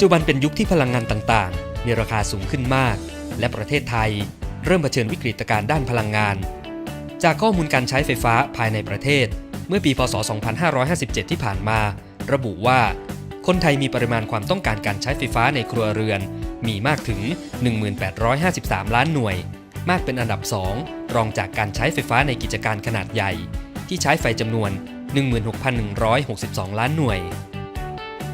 จจุบันเป็นยุคที่พลังงานต่างๆ มีราคาสูงขึ้นมาก และประเทศไทยเริ่มเผชิญวิกฤตการณ์ด้านพลังงาน จากข้อมูลการใช้ไฟฟ้าภายในประเทศ เมื่อปี พศ 2557 ที่ผ่านมา ระบุว่า คนไทยมีปริมาณความต้องการการใช้ไฟฟ้าในครัวเรือน มีมากถึง 1853 ล้านหน่วย มากเป็นอันดับ 2 รองจากการใช้ไฟฟ้าในกิจการขนาดใหญ่ ที่ใช้ไฟจำนวน 16,162 ล้านหน่วย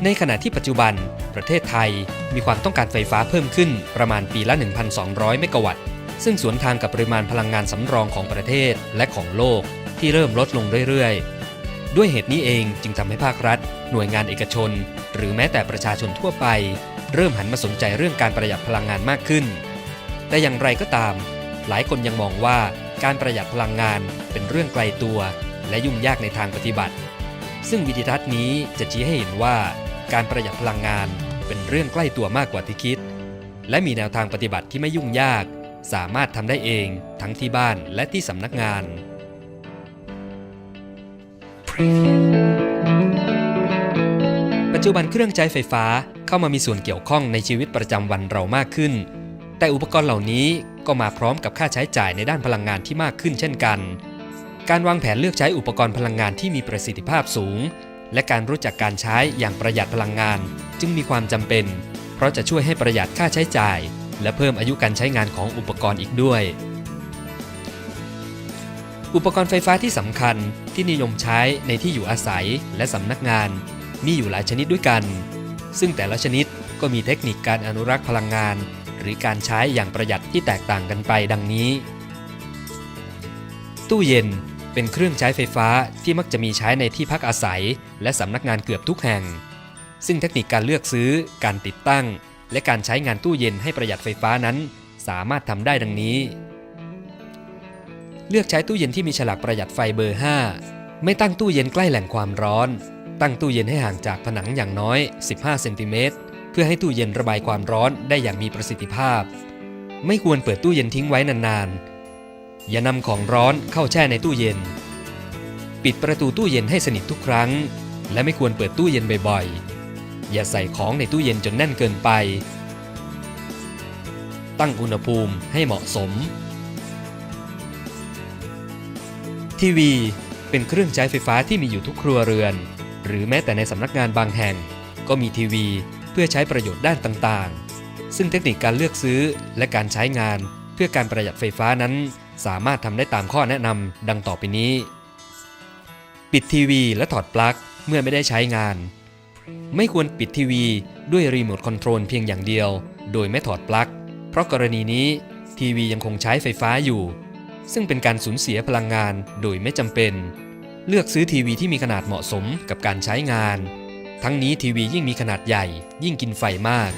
ในขณะที่ปัจจุบัน ประเทศไทยมีความต้องการไฟฟ้าเพิ่มขึ้นประมาณปีละ 1,200 เมกะวัตต์ ซึ่งสวนทางกับปริมาณพลังงานสำรองของประเทศและของโลกที่เริ่มลดลงเรื่อยๆ ด้วยเหตุนี้เองจึงทำให้ภาครัฐ หน่วยงานเอกชน หรือแม้แต่ประชาชนทั่วไป เริ่มหันมาสนใจเรื่องการประหยัดพลังงานมากขึ้น แต่อย่างไรก็ตาม หลายคนยังมองว่าการประหยัดพลังงานเป็นเรื่องไกลตัว และยุ่งยากในทางปฏิบัติ ซึ่งวิดีทัศน์นี้จะชี้ให้เห็นว่า การประหยัดพลังงาน เป็นเรื่องใกล้ตัวมากกว่าที่คิด และมีแนวทางปฏิบัติที่ไม่ยุ่งยาก สามารถทำได้เองทั้งที่บ้านและที่สำนักงาน ปัจจุบันเครื่องใช้ไฟฟ้าเข้ามามีส่วนเกี่ยวข้องในชีวิตประจำวันเรามากขึ้น แต่อุปกรณ์เหล่านี้ก็มาพร้อมกับค่าใช้จ่ายในด้านพลังงานที่มากขึ้นเช่นกัน การวางแผนเลือกใช้อุปกรณ์พลังงานที่มีประสิทธิภาพสูง และการรู้จักการใช้อย่างประหยัดพลังงาน จึงมีความจำเป็น เพราะจะช่วยให้ประหยัดค่าใช้จ่าย และเพิ่มอายุการใช้งานของอุปกรณ์อีกด้วย อุปกรณ์ไฟฟ้าที่สำคัญที่นิยมใช้ในที่อยู่อาศัยและสำนักงาน มีอยู่หลายชนิดด้วยกัน ซึ่งแต่ละชนิดก็มีเทคนิคการอนุรักษ์พลังงาน หรือการใช้อย่างประหยัดที่แตกต่างกันไปดังนี้ ตู้เย็น เป็นเครื่องใช้ไฟฟ้าที่มักจะมีใช้ในที่พักอาศัย และสำนักงานเกือบทุกแห่ง ซึ่งเทคนิคการเลือกซื้อ การติดตั้ง และการใช้งานตู้เย็นให้ประหยัดไฟฟ้านั้น สามารถทำได้ดังนี้ เลือกใช้ตู้เย็นที่มีฉลากประหยัดไฟเบอร์ 5 ไม่ตั้งตู้เย็นใกล้แหล่งความร้อน ตั้งตู้เย็นให้ห่างจากผนังอย่างน้อย 15 เซนติเมตรเพื่อให้ตู้เย็นระบายความร้อนได้อย่างมีประสิทธิภาพ ไม่ควรเปิดตู้เย็นทิ้งไว้นานๆ อย่านำของร้อนเข้าแช่ในตู้เย็น ปิดประตูตู้เย็นให้สนิททุกครั้ง และไม่ควรเปิดตู้เย็นบ่อยๆ อย่าใส่ของในตู้เย็นจนแน่นเกินไป ตั้งอุณหภูมิให้เหมาะสม ทีวีเป็นเครื่องใช้ไฟฟ้าที่มีอยู่ทุกครัวเรือน หรือแม้แต่ในสำนักงานบางแห่ง ก็มีทีวีเพื่อใช้ประโยชน์ด้านต่างๆ ซึ่งเทคนิคการเลือกซื้อและการใช้งานเพื่อการประหยัดไฟฟ้านั้น สามารถทำได้ตามข้อแนะนำดังต่อไปนี้ ปิดทีวีและถอดปลั๊กเมื่อไม่ได้ใช้งาน ไม่ควรปิดทีวีด้วยรีโมทคอนโทรลเพียงอย่างเดียว โดยไม่ถอดปลั๊ก เพราะกรณีนี้ทีวียังคงใช้ไฟฟ้าอยู่ ซึ่งเป็นการสูญเสียพลังงานโดยไม่จำเป็น เลือกซื้อทีวีที่มีขนาดเหมาะสมกับการใช้งาน ทั้งนี้ทีวียิ่งมีขนาดใหญ่ ยิ่งกินไฟมาก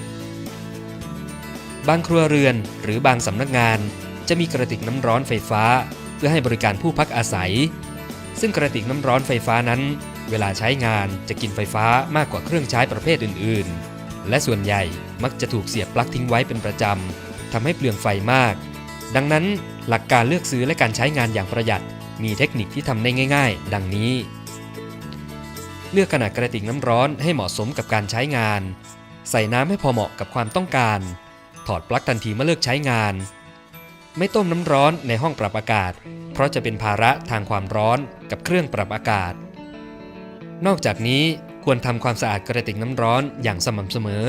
บางครัวเรือนหรือบางสำนักงาน จะมีกระติกน้ำร้อนไฟฟ้า เพื่อให้บริการผู้พักอาศัย ซึ่งกระติกน้ำร้อนไฟฟ้านั้น เวลาใช้งานจะกินไฟฟ้ามากกว่าเครื่องใช้ประเภทอื่น ๆ และส่วนใหญ่มักจะถูกเสียบปลั๊กทิ้งไว้เป็นประจำทำให้เปลืองไฟมาก ดังนั้นหลักการเลือกซื้อและการใช้งานอย่างประหยัด มีเทคนิคที่ทำได้ง่าย ๆ ดังนี้ เลือกขนาดกระติกน้ำร้อนให้เหมาะสมกับการใช้งาน ใส่น้ำให้พอเหมาะกับความต้องการ ถอดปลั๊กทันทีเมื่อเลิกใช้งาน ไม่ต้มน้ำร้อนในห้องปรับอากาศ เพราะจะเป็นภาระทางความร้อนกับเครื่องปรับอากาศ นอกจากนี้ควรทำความสะอาดกระติกน้ำร้อนอย่างสม่ำเสมอ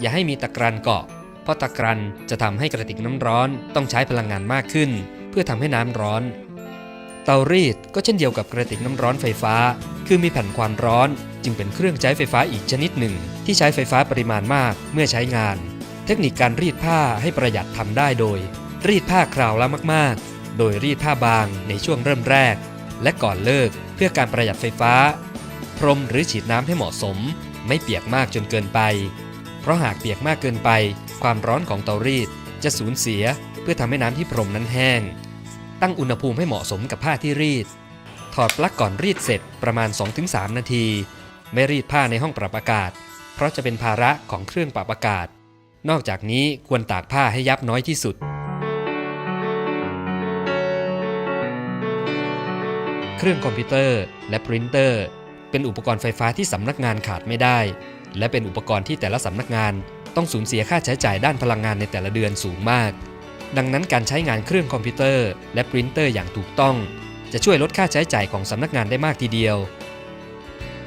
อย่าให้มีตะกรันเกาะ เพราะตะกรันจะทำให้กระติกน้ำร้อนต้องใช้พลังงานมากขึ้น เพื่อทำให้น้ำร้อน เตารีดก็เช่นเดียวกับกระติกน้ำร้อนไฟฟ้า คือมีแผ่นความร้อน จึงเป็นเครื่องใช้ไฟฟ้าอีกชนิดหนึ่ง ที่ใช้ไฟฟ้าปริมาณมากเมื่อใช้งาน เทคนิคการรีดผ้าให้ประหยัดทำได้โดย รีดผ้าคราวละมากๆ โดยรีดผ้าบางในช่วงเริ่มแรก และก่อนเลิกเพื่อการประหยัดไฟฟ้า พรมหรือฉีดน้ำให้เหมาะสม ไม่เปียกมากจนเกินไป เพราะหากเปียกมากเกินไป ความร้อนของเตารีดจะสูญเสียเพื่อทำให้น้ำที่พรมนั้นแห้ง ตั้งอุณหภูมิให้เหมาะสมกับผ้าที่รีด ถอดปลั๊กก่อนรีดเสร็จประมาณ 2-3 นาที ไม่รีดผ้าในห้องปรับอากาศ เพราะจะเป็นภาระของเครื่องปรับอากาศ นอกจากนี้ควรตากผ้าให้ยับน้อยที่สุด เครื่องคอมพิวเตอร์ และปรินเตอร์ เป็นอุปกรณ์ไฟฟ้าที่สำนักงานขาดไม่ได้ และเป็นอุปกรณ์ที่แต่ละสำนักงานต้องสูญเสียค่าใช้จ่ายด้านพลังงานในแต่ละเดือนสูงมาก ดังนั้นการใช้งานเครื่องคอมพิวเตอร์ และปรินเตอร์อย่างถูกต้อง จะช่วยลดค่าใช้จ่ายของสำนักงานได้มากทีเดียว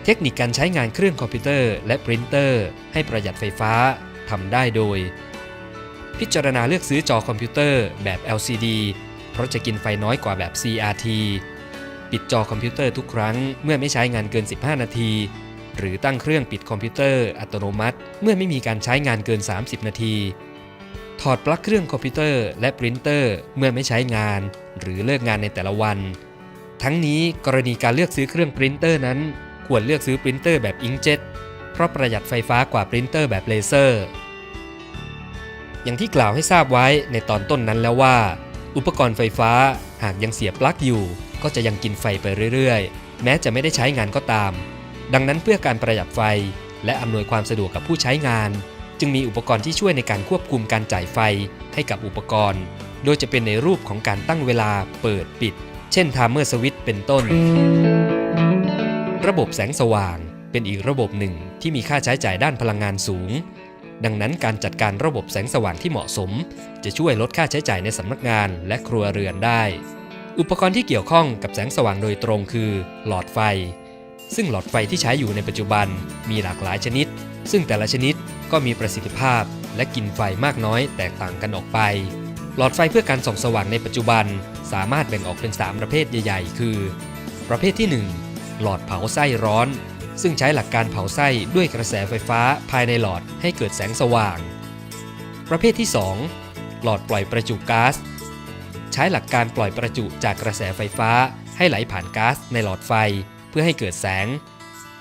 เทคนิคการใช้งานเครื่องคอมพิวเตอร์และปรินเตอร์ให้ประหยัดไฟฟ้าทำได้โดย พิจารณาเลือกซื้อจอคอมพิวเตอร์แบบ LCD เพราะจะกินไฟน้อยกว่าแบบ CRT ปิดจอคอมพิวเตอร์ทุกครั้งเมื่อไม่ใช้งานเกิน 15 นาที หรือตั้งเครื่องปิดคอมพิวเตอร์อัตโนมัติ เมื่อไม่มีการใช้งานเกิน 30 นาที ถอดปลั๊กเครื่องคอมพิวเตอร์และปรินเตอร์เมื่อไม่ใช้งาน หรือเลิกงานในแต่ละวัน ทั้งนี้กรณีการเลือกซื้อเครื่องปรินเตอร์นั้น ควรเลือกซื้อปรินเตอร์แบบอิงเจ็ตเพราะประหยัดไฟฟ้ากว่าปรินเตอร์แบบเลเซอร์ อย่างที่กล่าวให้ทราบไว้ในตอนต้นนั้นแล้วว่า อุปกรณ์ไฟฟ้าหากยังเสียบปลั๊กอยู่ ก็จะยังกินไฟไปเรื่อยๆ แม้จะไม่ได้ใช้งานก็ตาม ดังนั้นเพื่อการประหยัดไฟ และอำนวยความสะดวกกับผู้ใช้งาน จึงมีอุปกรณ์ที่ช่วยในการควบคุมการจ่ายไฟให้กับอุปกรณ์ โดยจะเป็นในรูปของการตั้งเวลาเปิดปิด เช่น Timer Switch เป็นต้น ระบบแสงสว่างเป็นอีกระบบหนึ่งที่มีค่าใช้จ่ายด้านพลังงานสูง ดังนั้นการจัดการระบบแสงสว่างที่เหมาะสม จะช่วยลดค่าใช้จ่ายในสำนักงานและครัวเรือนได้ อุปกรณ์ที่เกี่ยวข้องกับแสงสว่างโดยตรงคือ หลอดไฟ ซึ่งหลอดไฟที่ใช้อยู่ในปัจจุบันมีหลากหลายชนิด ซึ่งแต่ละชนิดก็มีประสิทธิภาพ และกินไฟมากน้อยแตกต่างกันออกไป หลอดไฟเพื่อการส่องสว่างในปัจจุบันสามารถแบ่งออกเป็น 3 ประเภทใหญ่ ๆ คือ ประเภทที่ 1 หลอดเผาไส้ร้อน ซึ่งใช้หลักการเผาไส้ด้วยกระแสไฟฟ้าภายในหลอดให้เกิดแสงสว่าง ประเภทที่ 2 หลอดปล่อยประจุก๊าซ ใช้หลักการปล่อยประจุจากกระแสไฟฟ้า ให้ไหลผ่านก๊าซในหลอดไฟเพื่อให้เกิดแสง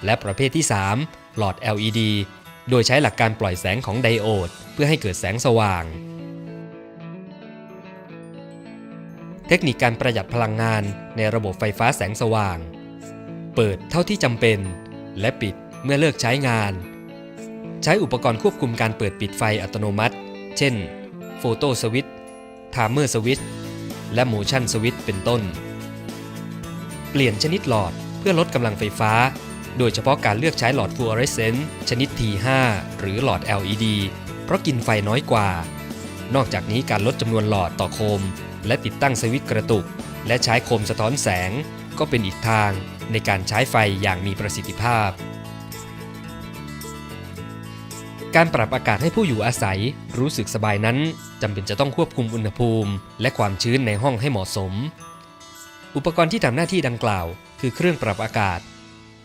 และประเภทที่ 3 หลอด LED โดยใช้หลักการปล่อยแสงของไดโอด เพื่อให้เกิดแสงสว่าง เทคนิคการประหยัดพลังงานในระบบไฟฟ้าแสงสว่าง เปิดเท่าที่จำเป็น และปิดเมื่อเลิกใช้งาน ใช้อุปกรณ์ควบคุมการเปิดปิดไฟอัตโนมัติ เช่น โฟโต้สวิตช์ไทม์เมอร์สวิตช์ และโมชั่นสวิตเป็นต้น เปลี่ยนชนิดหลอดเพื่อลดกำลังไฟฟ้า โดยเฉพาะการเลือกใช้หลอดฟลูออเรสเซนต์ชนิด T5 หรือหลอด LED เพราะกินไฟน้อยกว่า นอกจากนี้การลดจำนวนหลอดต่อโคม และติดตั้งสวิตช์กระตุก และใช้โคมสะท้อนแสง ก็เป็นอีกทางในการใช้ไฟอย่างมีประสิทธิภาพการปรับอากาศให้ผู้อยู่อาศัยรู้สึกสบายนั้น จำเป็นจะต้องควบคุมอุณหภูมิ และความชื้นในห้องให้เหมาะสม อุปกรณ์ที่ทำหน้าที่ดังกล่าว คือเครื่องปรับอากาศ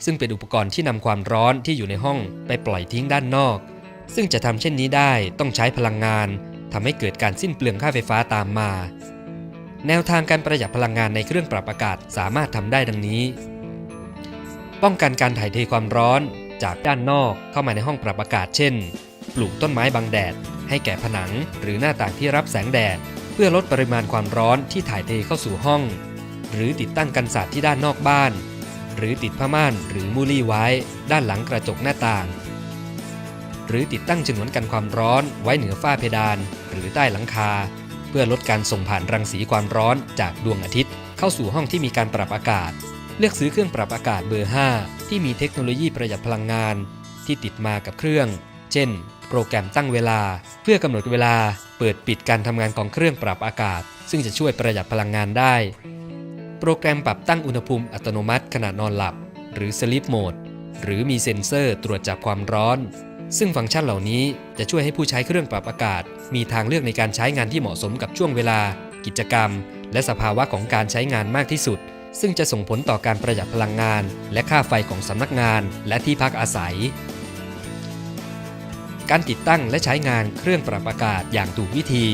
ซึ่งเป็นอุปกรณ์ที่นำความร้อนที่อยู่ในห้องไปปล่อยทิ้งด้านนอก ซึ่งจะทำเช่นนี้ได้ต้องใช้พลังงานทำให้เกิดการสิ้นเปลืองค่าไฟฟ้าตามมา แนวทางการประหยัดพลังงานในเครื่องปรับอากาศสามารถทำได้ดังนี้ ป้องกันการถ่ายเทความร้อนจากด้านนอกเข้ามาในห้องปรับอากาศเช่น ปลูกต้นไม้บังแดด ให้แก่ผนังหรือหน้าต่างที่รับแสงแดด เพื่อลดปริมาณความร้อนที่ถ่ายเทเข้าสู่ห้อง หรือติดตั้งกันศาสตร์ที่ด้านนอกบ้าน หรือติดผ้าม่านหรือมูลี่ไว้ ด้านหลังกระจกหน้าต่าง หรือติดตั้งฉนวนกันความร้อนไว้เหนือฝ้าเพดาน หรือใต้หลังคา เพื่อลดการส่งผ่านรังสีความร้อนจากดวงอาทิตย์ เข้าสู่ห้องที่มีการปรับอากาศ เลือกซื้อเครื่องปรับอากาศเบอร์ 5 ที่มีเทคโนโลยีประหยัดพลังงาน ที่ติดมากับเครื่อง เช่น โปรแกรมตั้งเวลา เพื่อกำหนดเวลาเปิดปิดการทำงานของเครื่องปรับอากาศ ซึ่งจะช่วยประหยัดพลังงานได้ โปรแกรมปรับตั้งอุณหภูมิอัตโนมัติขณะนอนหลับ หรือ Sleep Mode หรือมีเซ็นเซอร์ตรวจจับความร้อน ซึ่งฟังก์ชันเหล่านี้จะช่วยให้ผู้ใช้เครื่องปรับอากาศ มีทางเลือกในการใช้งานที่เหมาะสมกับช่วงเวลา กิจกรรม และสภาวะของการใช้งานมากที่สุด ซึ่งจะส่งผลต่อการประหยัดพลังงาน และค่าไฟของสำนักงาน และที่พักอาศัย การติดตั้งและใช้งานเครื่องปรับอากาศอย่างถูกวิธี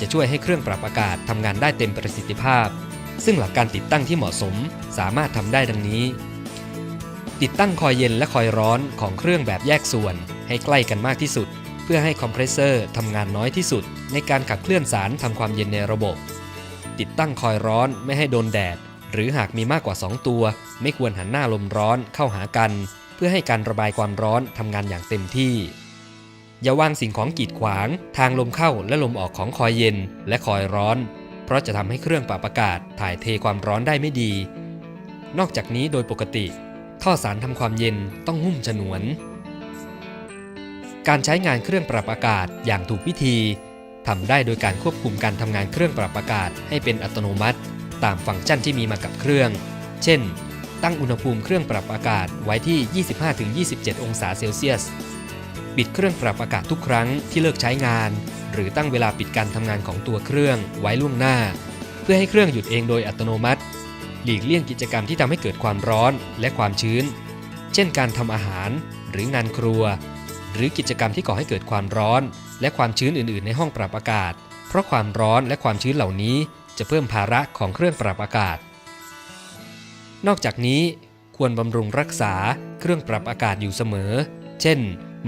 จะช่วยให้เครื่องปรับอากาศทำงานได้เต็มประสิทธิภาพ ซึ่งหลักการติดตั้งที่เหมาะสมสามารถทำได้ดังนี้ ติดตั้งคอยเย็นและคอยร้อนของเครื่องแบบแยกส่วน ให้ใกล้กันมากที่สุด เพื่อให้คอมเพรสเซอร์ทำงานน้อยที่สุด ในการขับเคลื่อนสารทำความเย็นในระบบ ติดตั้งคอยร้อนไม่ให้โดนแดด หรือหากมีมากกว่า 2 ตัว ไม่ควรหันหน้าลมร้อนเข้าหากัน เพื่อให้การระบายความร้อนทำงานอย่างเต็มที่ อย่าวางสิ่งของกีดขวาง ทางลมเข้าและลมออกของคอยเย็น และคอยร้อน เพราะจะทำให้เครื่องปรับอากาศถ่ายเทความร้อนได้ไม่ดี นอกจากนี้โดยปกติ ท่อสารทำความเย็นต้องหุ้มฉนวน การใช้งานเครื่องปรับอากาศอย่างถูกวิธีทำได้โดยการควบคุมการทำงานเครื่องปรับอากาศให้เป็นอัตโนมัติ ตามฟังก์ชันที่มีมากับเครื่อง เช่น ตั้งอุณหภูมิเครื่องปรับอากาศไว้ที่ 25-27 องศาเซลเซียส ปิดเครื่องปรับอากาศทุกครั้งที่เลิกใช้งาน หรือตั้งเวลาปิดการทำงานของตัวเครื่องไว้ล่วงหน้า เพื่อให้เครื่องหยุดเองโดยอัตโนมัติ หลีกเลี่ยงกิจกรรมที่ทำให้เกิดความร้อนและความชื้น เช่นการทำอาหารหรืองานครัว หรือกิจกรรมที่ก่อให้เกิดความร้อน และความชื้นอื่น ๆ ในห้องปรับอากาศ เพราะความร้อนและความชื้นเหล่านี้จะเพิ่มภาระของเครื่องปรับอากาศ นอกจากนี้ควรบำรุงรักษาเครื่องปรับอากาศอยู่เสมอ เช่น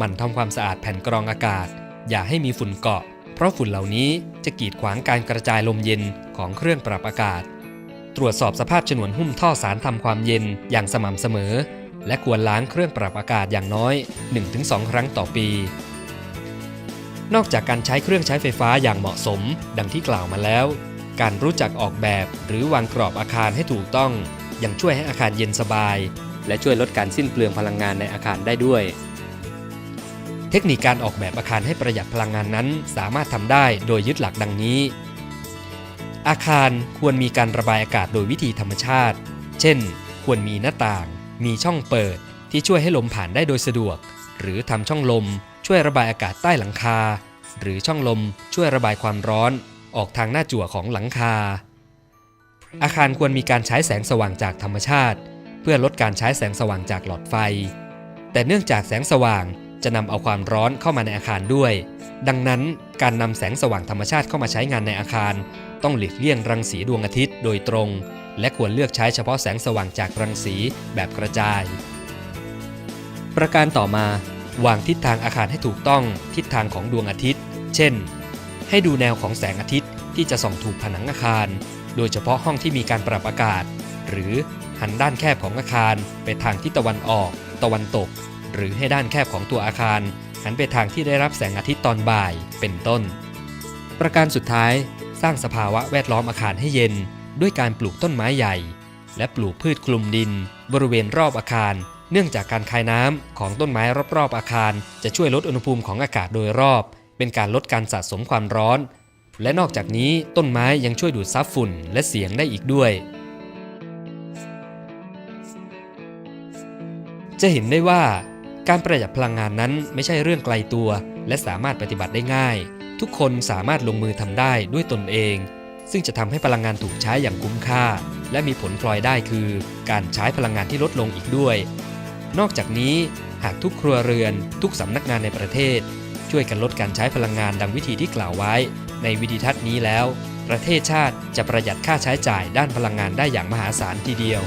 มันทำความสะอาดแผ่นกรองอากาศ อย่าให้มีฝุ่นเกาะ เพราะฝุ่นเหล่านี้จะกีดขวางการกระจายลมเย็นของเครื่องปรับอากาศ ตรวจสอบสภาพฉนวนหุ้มท่อสารทำความเย็นอย่างสม่ำเสมอ และควรล้างเครื่องปรับอากาศอย่างน้อย 1-2 ครั้งต่อปี นอกจากการใช้เครื่องใช้ไฟฟ้าอย่างเหมาะสม ดังที่กล่าวมาแล้ว การรู้จักออกแบบหรือวางกรอบอาคารให้ถูกต้องยังช่วยให้อาคารเย็นสบาย และช่วยลดการสิ้นเปลืองพลังงานในอาคารได้ด้วย ทคนิคการออกแบบอาคารให้ประหยัดพลังงานนั้น สามารถทำได้โดยยึดหลักดังนี้ อาคารควรมีการระบายอากาศโดยวิธีธรรมชาติ เช่น ควรมีหน้าต่าง มีช่องเปิดที่ช่วยให้ลมผ่านได้โดยสะดวก หรือทำช่องลม ช่วยระบายอากาศใต้หลังคา หรือช่องลมช่วยระบายความร้อน ออกทางหน้าจั่วของหลังคา อาคารควรมีการใช้แสงสว่างจากธรรมชาติ เพื่อลดการใช้แสงสว่างจากหลอดไฟ แต่เนื่องจากแสงสว่าง จะนำเอาความร้อนเข้ามาในอาคารด้วย ดังนั้นการนำแสงสว่างธรรมชาติเข้ามาใช้งานในอาคาร ต้องหลีกเลี่ยงรังสีดวงอาทิตย์โดยตรง และควรเลือกใช้เฉพาะแสงสว่างจากรังสีแบบกระจาย ประการต่อมาวางทิศทางอาคารให้ถูกต้องทิศทางของดวงอาทิตย์ เช่น ให้ดูแนวของแสงอาทิตย์ที่จะส่องถูกผนังอาคาร โดยเฉพาะห้องที่มีการปรับอากาศ หรือหันด้านแคบของอาคารไปทางทิศตะวันออก ตะวันตก หรือให้ด้านแคบของตัวอาคาร หันไปทางที่ได้รับแสงอาทิตย์ตอนบ่ายเป็นต้น ประการสุดท้ายสร้างสภาวะแวดล้อมอาคารให้เย็น ด้วยการปลูกต้นไม้ใหญ่ และปลูกพืชคลุมดิน บริเวณรอบอาคาร เนื่องจากการคายน้ำของต้นไม้รอบๆอาคาร จะช่วยลดอุณหภูมิของอากาศโดยรอบ เป็นการลดการสะสมความร้อน และนอกจากนี้ต้นไม้ยังช่วยดูดซับฝุ่นและเสียงได้อีกด้วยจะเห็นได้ว่า การประหยัดพลังงานนั้นไม่ใช่เรื่องไกลตัว และสามารถปฏิบัติได้ง่าย ทุกคนสามารถลงมือทำได้ด้วยตนเอง ซึ่งจะทำให้พลังงานถูกใช้อย่างคุ้มค่า และมีผลพลอยได้คือ การใช้พลังงานที่ลดลงอีกด้วย นอกจากนี้หากทุกครัวเรือน ทุกสำนักงานในประเทศ ช่วยกันลดการใช้พลังงานดังวิธีที่กล่าวไว้ ในวิดีทัศน์นี้แล้ว ประเทศชาติจะประหยัดค่าใช้จ่ายด้านพลังงานได้อย่างมหาศาลทีเดียว